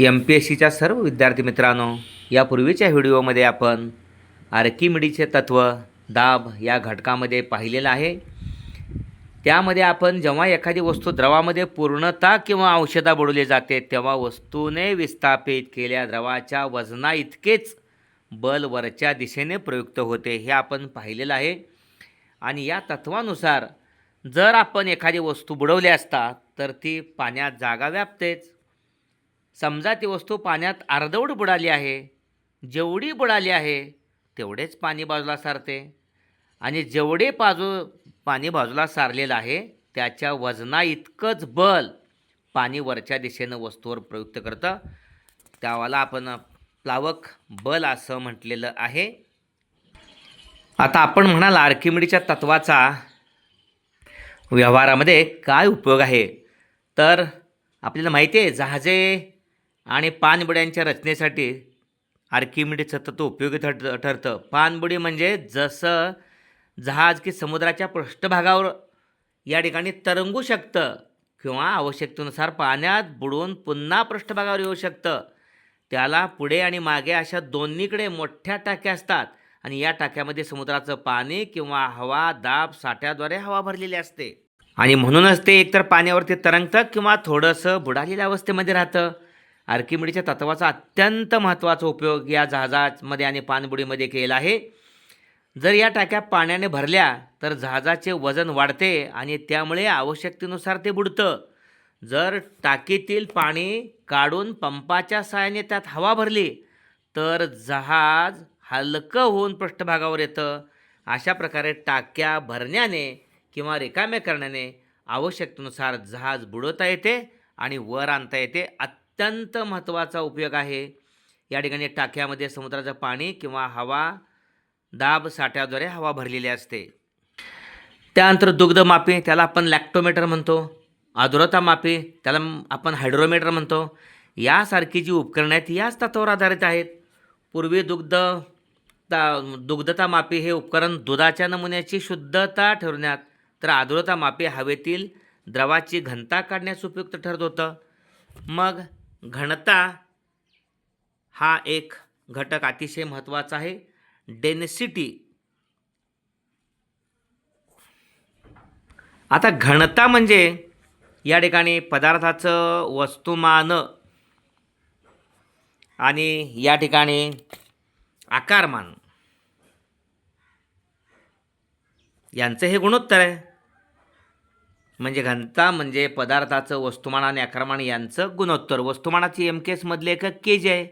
M P S सीच्या सर्व विद्यार्थी मित्रांनो यापूर्वीच्या व्हिडिओमध्ये आपण आर्किमिडीचे तत्त्व दाब या घटकामध्ये पाहिलेलं आहे. त्यामध्ये आपण जेव्हा एखादी वस्तू द्रवामध्ये पूर्णता किंवा औषधा बुडवली जाते तेव्हा वस्तूने विस्थापित केल्या द्रवाच्या वजना इतकेच बल वरच्या दिशेने प्रयुक्त होते हे आपण पाहिलेलं आहे. आणि या तत्वानुसार जर आपण एखादी वस्तू बुडवली असता तर ती पाण्यात जागा व्यापतेच समजा ती वस्तू पाण्यात अर्धवट बुडाली आहे जेवढी बुडाली आहे तेवढेच पाणी बाजूला सारते. आणि जेवढे बाजू पाणी बाजूला सारलेलं आहे त्याच्या वजना इतकंच बल पाणी वरच्या दिशेनं वस्तूवर प्रयुक्त करतं. त्यावाला आपण प्लावक बल असं म्हटलेलं आहे. आता आपण म्हणाल आर्किमिडीच्या तत्वाचा व्यवहारामध्ये काय उपयोग आहे? तर आपल्याला माहिती आहे जहाजे आणि पानबुड्यांच्या रचनेसाठी आर्किमिडी सतत उपयोगी ठर ठरतं. पाणबुडी म्हणजे जसं जहाज की समुद्राच्या पृष्ठभागावर या ठिकाणी तरंगू शकतं किंवा आवश्यकतेनुसार पाण्यात बुडून पुन्हा पृष्ठभागावर येऊ शकतं. त्याला पुढे आणि मागे अशा दोन्हीकडे मोठ्या टाक्या असतात आणि या टाक्यामध्ये समुद्राचं पाणी किंवा हवा दाब साठ्याद्वारे हवा भरलेली असते. आणि म्हणूनच ते एकतर पाण्यावरती तरंगतं किंवा थोडंसं बुडालेल्या अवस्थेमध्ये राहतं. आर्किमिडीच्या तत्वाचा अत्यंत महत्त्वाचा उपयोग या जहाजामध्ये आणि पाणबुडीमध्ये केला आहे. जर या टाक्या पाण्याने भरल्या तर जहाजाचे वजन वाढते आणि त्यामुळे आवश्यकतेनुसार ते बुडतं. जर टाकीतील पाणी काढून पंपाच्या सहाय्याने त्यात हवा भरली तर जहाज हलकं होऊन पृष्ठभागावर येतं. अशा प्रकारे टाक्या भरण्याने किंवा रिकाम्या करण्याने आवश्यकतेनुसार जहाज बुडवता येते आणि वर आणता येते. अत्यंत महत्त्वाचा उपयोग आहे. या ठिकाणी टाक्यामध्ये समुद्राचं पाणी किंवा हवा दाब साठ्याद्वारे हवा भरलेली असते. त्यानंतर दुग्ध मापी त्याला आपण लॅक्टोमीटर म्हणतो. आर्द्रता मापी त्याला आपण हायड्रोमीटर म्हणतो. यासारखी जी उपकरणं आहेत याच तत्वावर आधारित आहेत. पूर्वी दुग्ध ता दुग्धता मापी हे उपकरण दुधाच्या नमुन्याची शुद्धता ठरवण्यात तर आर्द्रता मापी हवेतील द्रवाची घनता काढण्यास उपयुक्त ठरत होतं. मग घनता हा एक घटक अतिशय महत्त्वाचा आहे. डेन्सिटी आता घनता म्हणजे या ठिकाणी पदार्थाचं वस्तुमान आणि या ठिकाणी आकारमान. यांचं हे गुणोत्तर आहे. म्हणजे घनता म्हणजे पदार्थाचं वस्तुमान आणि आकारमान यांचं गुणोत्तर. वस्तुमानाची एम केसमधले एक के जी आहे.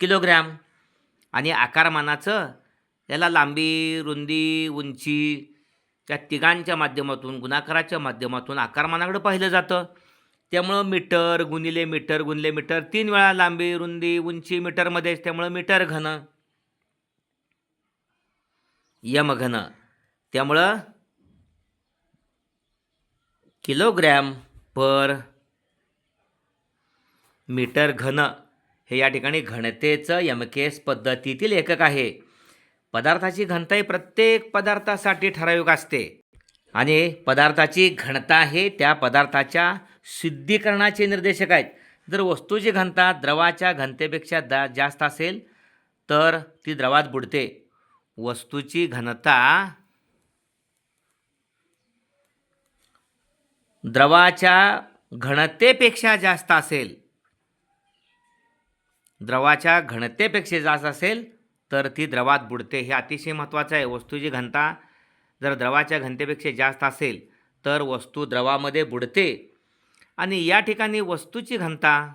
किलोग्रॅम. आणि आकारमानाचं याला लांबी रुंदी उंची त्या तिघांच्या माध्यमातून गुणाकाराच्या माध्यमातून आकारमानाकडे पाहिलं जातं. त्यामुळं मीटर गुणिले मीटर गुणिले मीटर तीन वेळा लांबी रुंदी उंची मीटरमध्येच त्यामुळं मीटर घन. यम घन. त्यामुळं किलोग्रॅम पर मीटर घन. हे या ठिकाणी घनतेचं यमकेस पद्धतीतील एकक आहे. पदार्थाची घनता ही प्रत्येक पदार्थासाठी ठराविक असते. आणि पदार्थाची घनता हे त्या पदार्थाच्या शुद्धीकरणाचे निर्देशक आहेत. जर वस्तूची घनता द्रवाच्या घनतेपेक्षा दा जास्त असेल तर ती द्रवात बुडते. वस्तूची घनता द्रवाच्या घनतेपेक्षा जास्त असेल द्रवाच्या घनतेपेक्षा जास्त असेल तर ती द्रवात बुडते. हे अतिशय महत्त्वाचं आहे. वस्तूची घनता जर द्रवाच्या घनतेपेक्षा जास्त असेल तर वस्तू द्रवामध्ये बुडते. आणि या ठिकाणी वस्तूची घनता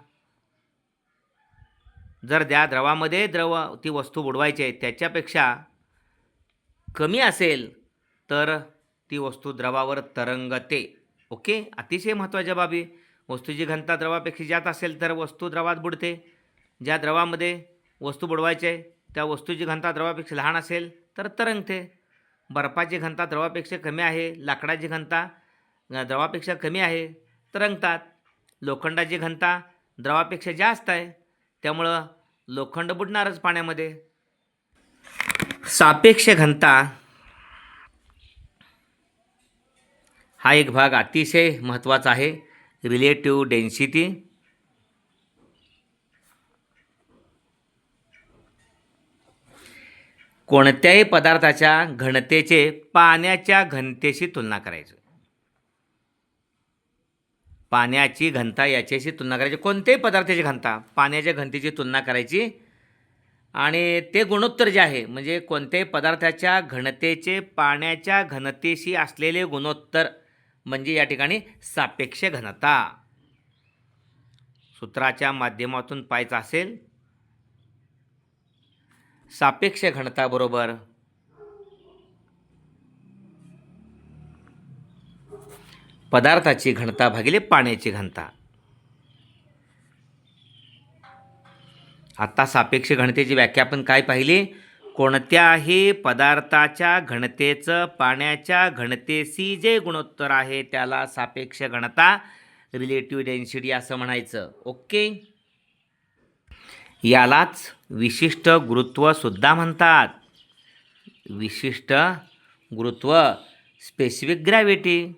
जर त्या द्रवामध्ये द्रव ती वस्तू बुडवायची आहे त्याच्यापेक्षा कमी असेल तर ती वस्तू द्रवावर तरंगते. ओके? अतिशय महत्त्वाच्या बाबी. वस्तूची घनता द्रवापेक्षा जास्त असेल तर वस्तू द्रवात बुडते. ज्या द्रवामध्ये वस्तू बुडवायची आहे त्या वस्तूची घनता द्रवापेक्षा लहान असेल तर तरंगते. बर्फाची घनता द्रवापेक्षा कमी आहे लाकडाची घनता द्रवापेक्षा कमी आहे तरंगतात. लोखंडाची घनता द्रवापेक्षा जास्त आहे त्यामुळं लोखंड बुडणारच पाण्यामध्ये. सापेक्ष घनता हा एक भाग अतिशय महत्त्वाचा आहे. रिलेटिव्ह डेन्सिटी कोणत्याही पदार्थाच्या घनतेचे पाण्याच्या घनतेशी तुलना करायचं. पाण्याची घनता याच्याशी तुलना करायची. कोणत्याही पदार्थाची घनता पाण्याच्या घनतेची तुलना करायची. आणि ते गुणोत्तर जे आहे म्हणजे कोणत्याही पदार्थाच्या घनतेचे पाण्याच्या घनतेशी असलेले गुणोत्तर म्हणजे या ठिकाणी सापेक्ष घनता. सूत्राच्या माध्यमातून पाहायचं असेल. सापेक्ष घनता बरोबर. पदार्थाची घनता भागिले पाण्याची घनता. आता सापेक्ष घनतेची व्याख्या आपण काय पाहिली? कोणत्याही पदार्थाच्या घनतेचं पाण्याच्या घनतेशी जे गुणोत्तर आहे त्याला सापेक्ष घनता रिलेटिव्ह डेन्सिटी असं म्हणायचं. ओके? यालाच विशिष्ट गुरुत्वसुद्धा म्हणतात. विशिष्ट गुरुत्व स्पेसिफिक ग्रॅव्हिटी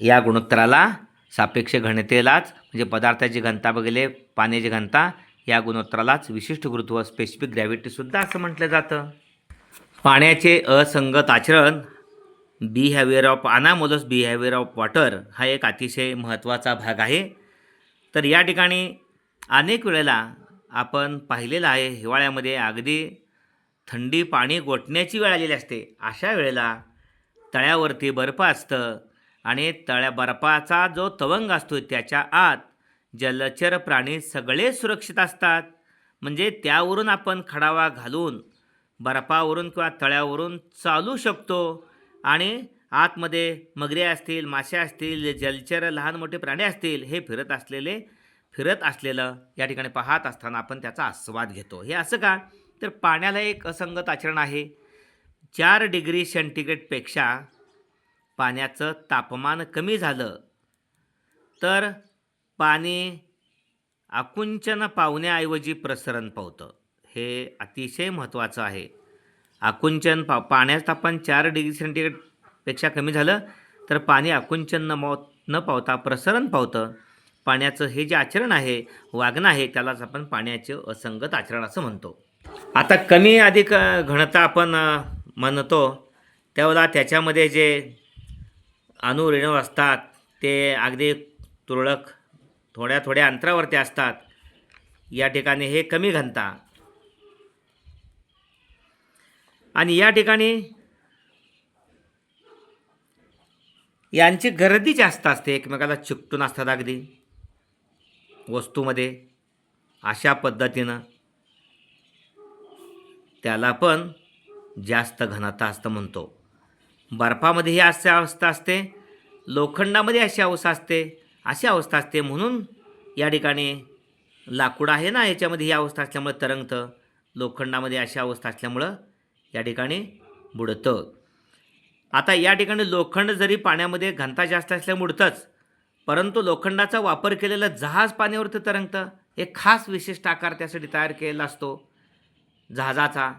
या गुणोत्तराला सापेक्ष घनतेलाच म्हणजे पदार्थाची घनता बघितले पाण्याची घनता या गुणोत्तरालाच विशिष्ट गुरुत्व स्पेसिफिक ग्रॅव्हिटीसुद्धा असं म्हटलं जातं. पाण्याचे असंगत आचरण behaviour of anomalous behaviour of water हा एक अतिशय महत्त्वाचा भाग आहे. तर या ठिकाणी अनेक वेळेला आपण पाहिलेलं आहे हिवाळ्यामध्ये अगदी थंडी पाणी गोठण्याची वेळ आलेली असते. अशा वेळेला तळ्यावरती बर्फ असतं आणि तळ्या बर्फाचा जो तवंग असतो त्याच्या आत जलचर प्राणी सगळे सुरक्षित असतात. म्हणजे त्यावरून आपण खडावा घालून बर्फावरून किंवा तळ्यावरून चालू शकतो. आणि आतमध्ये मगरे असतील मासे असतील जलचर लहान मोठे प्राणी असतील हे फिरत असलेले फिरत असलेलं या ठिकाणी पाहत असताना आपण त्याचा आस्वाद घेतो. हे असं का? तर पाण्याला एक असंगत आचरण आहे. चार डिग्री सेंटीग्रेडपेक्षा पाण्याचं तापमान कमी झालं. तर पाणी आकुंचन पावण्याऐवजी प्रसरण पावतं. हे अतिशय महत्त्वाचं आहे. आकुंचन पा पाण्याचं तापमान चार डिग्री सेंटीग्रेडपेक्षा कमी झालं तर पाणी आकुंचन न मौ न पावता प्रसरण पावतं. पाण्याचं हे जे आचरण आहे वागणं आहे त्यालाच आपण पाण्याचे असंगत आचरण असं म्हणतो. आता कमी अधिक घनता आपण म्हणतो त्यावेळेला त्याच्यामध्ये जे अनुरेणू असतात. ते अगदी तुरळक थोड्या थोड्या अंतरावरती असतात. या ठिकाणी हे कमी घनता. आणि या ठिकाणी यांची गर्दी जास्त असते. एकमेकाला चिकटून असतात अगदी. वस्तूमध्ये अशा पद्धतीनं. त्याला पण जास्त घनता असतं म्हणतो. बर्फामध्ये ही अशी अवस्था असते लोखंडामध्ये अशी अवस्था असते अशी अवस्था असते म्हणून या ठिकाणी लाकूड आहे ना याच्यामध्ये ही अवस्था असल्यामुळं तरंगतं लोखंडामध्ये अशी अवस्था असल्यामुळं या ठिकाणी बुडतं. आता या ठिकाणी लोखंड जरी पाण्यामध्ये घनता जास्त असल्यामुळे बुडतंच परंतु लोखंडाचा वापर केलेलं जहाज पाण्यावरती तरंगतं एक खास विशिष्ट आकार त्यासाठी तयार केलेला असतो जहाजाचा.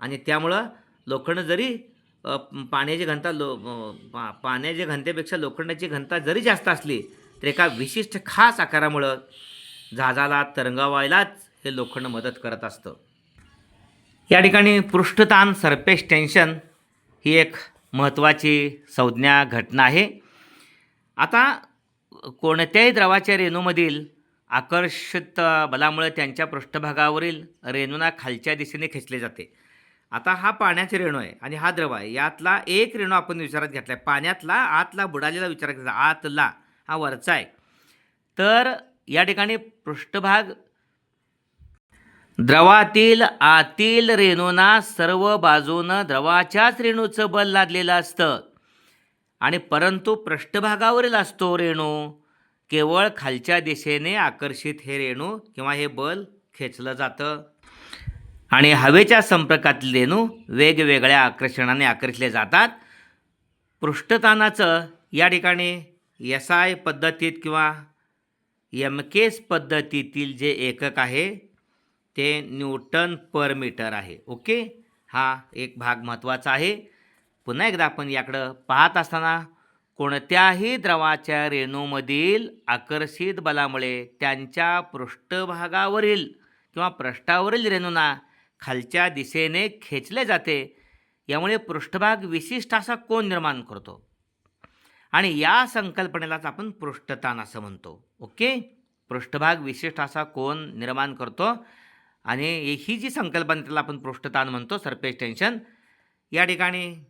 आणि त्यामुळं लोखंड जरी पाण्याची घनता लो पा पाण्याच्या घनतेपेक्षा लोखंडाची घनता जरी जास्त असली तर एका विशिष्ट खास आकारामुळं जहाजाला तरंगवायलाच हे लोखंड मदत करत असतं. या ठिकाणी पृष्ठताण सरफेस टेन्शन ही एक महत्त्वाची संज्ञा घटना आहे. आता कोणत्याही द्रवाच्या रेणूमधील आकर्षित बलामुळे त्यांच्या पृष्ठभागावरील रेणूंना खालच्या दिशेने खेचले जाते. आता हा पाण्याचे रेणू आहे आणि हा द्रव आहे. यातला एक रेणू आपण विचारात घेतला आहे पाण्यातला आतला बुडालेला विचारात घेतला आतला हा वरचा आहे. तर या ठिकाणी पृष्ठभाग. द्रवातील आतील रेणूंना सर्व बाजूनं द्रवाच्याच रेणूचं बल लादलेलं असतं. आणि परंतु पृष्ठभागावरील असतो रेणू केवळ खालच्या दिशेने आकर्षित हे रेणू किंवा हे बल खेचलं जातं. आणि हवेच्या संपर्कातील रेणू वेगवेगळ्या आकर्षणाने आकर्षले जातात. पृष्ठतानाचं या ठिकाणी एस आय पद्धतीत किंवा एम केस पद्धतीतील जे एकक आहे ते न्यूटन पर मीटर आहे. ओके? हा एक भाग महत्त्वाचा आहे. पुन्हा एकदा आपण याकडं पाहत असताना कोणत्याही द्रवाच्या रेणूमधील आकर्षित बलामुळे त्यांच्या पृष्ठभागावरील किंवा पृष्ठावरील रेणूंना खालच्या दिशेने खेचले जाते. यामुळे पृष्ठभाग विशिष्ट असा कोण निर्माण करतो. आणि या संकल्पनेलाच आपण पृष्ठताण असं म्हणतो. ओके? पृष्ठभाग विशिष्ट असा कोन निर्माण करतो. आणि ही जी संकल्पना त्याला आपण पृष्ठताण म्हणतो सरफेस टेन्शन या ठिकाणी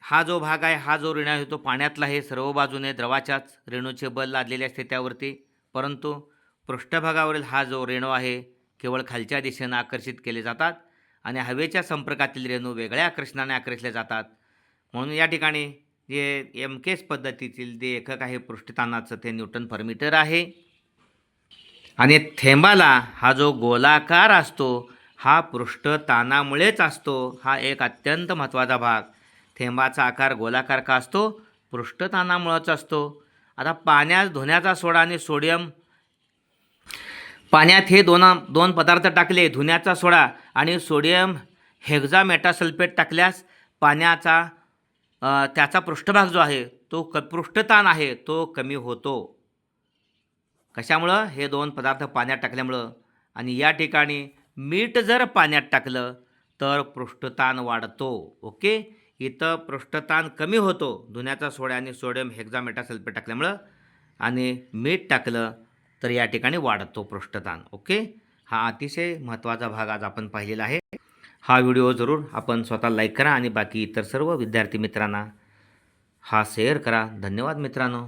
हा जो भाग आहे हा जो रेणू आहे तो पाण्यातला आहे सर्व बाजूने द्रवाच्याच रेणूचे बल लादलेले असते त्यावरती. परंतु पृष्ठभागावरील हा जो रेणू आहे केवळ खालच्या दिशेनं आकर्षित केले जातात आणि हवेच्या संपर्कातील रेणू वेगळ्या आकर्षणाने आकर्षले जातात. म्हणून या ठिकाणी जे एम केस पद्धतीतील जे एकक आहे पृष्ठतानाचं ते न्यूटन फर्मीटर आहे. आणि थेंबाला हा जो गोलाकार असतो हा पृष्ठतानामुळेच असतो हा एक अत्यंत महत्त्वाचा भाग. थेंबाचा आकार गोलाकार का असतो? पृष्ठतानामुळंच असतो. आता पाण्यात धुण्याचा सोडा आणि सोडियम पाण्यात हे दोन दोन पदार्थ टाकले धुण्याचा सोडा आणि सोडियम हेक्झामेटासल्फेट टाकल्यास पाण्याचा त्याचा पृष्ठभाग जो आहे तो क पृष्ठताण आहे तो कमी होतो. कशामुळं? हे दोन पदार्थ पाण्यात टाकल्यामुळं. आणि या ठिकाणी मीठ जर पाण्यात टाकलं तर पृष्ठताण वाढतो. ओके? इथं पृष्ठताण कमी होतो. धुण्याचा सोडा आणि सोडियम हेक्झामेटासल्फेट टाकल्यामुळं. आणि मीठ टाकलं तर या ठिकाणी वाढतो पृष्ठताण ओके? हा अतिशय महत्त्वाचा भाग आज आपण पाहिलेला आहे. हा व्हिडिओ जरूर आपण स्वतः लाईक करा आणि बाकी इतर सर्व विद्यार्थी मित्रांना हा शेअर करा. धन्यवाद मित्रांनो.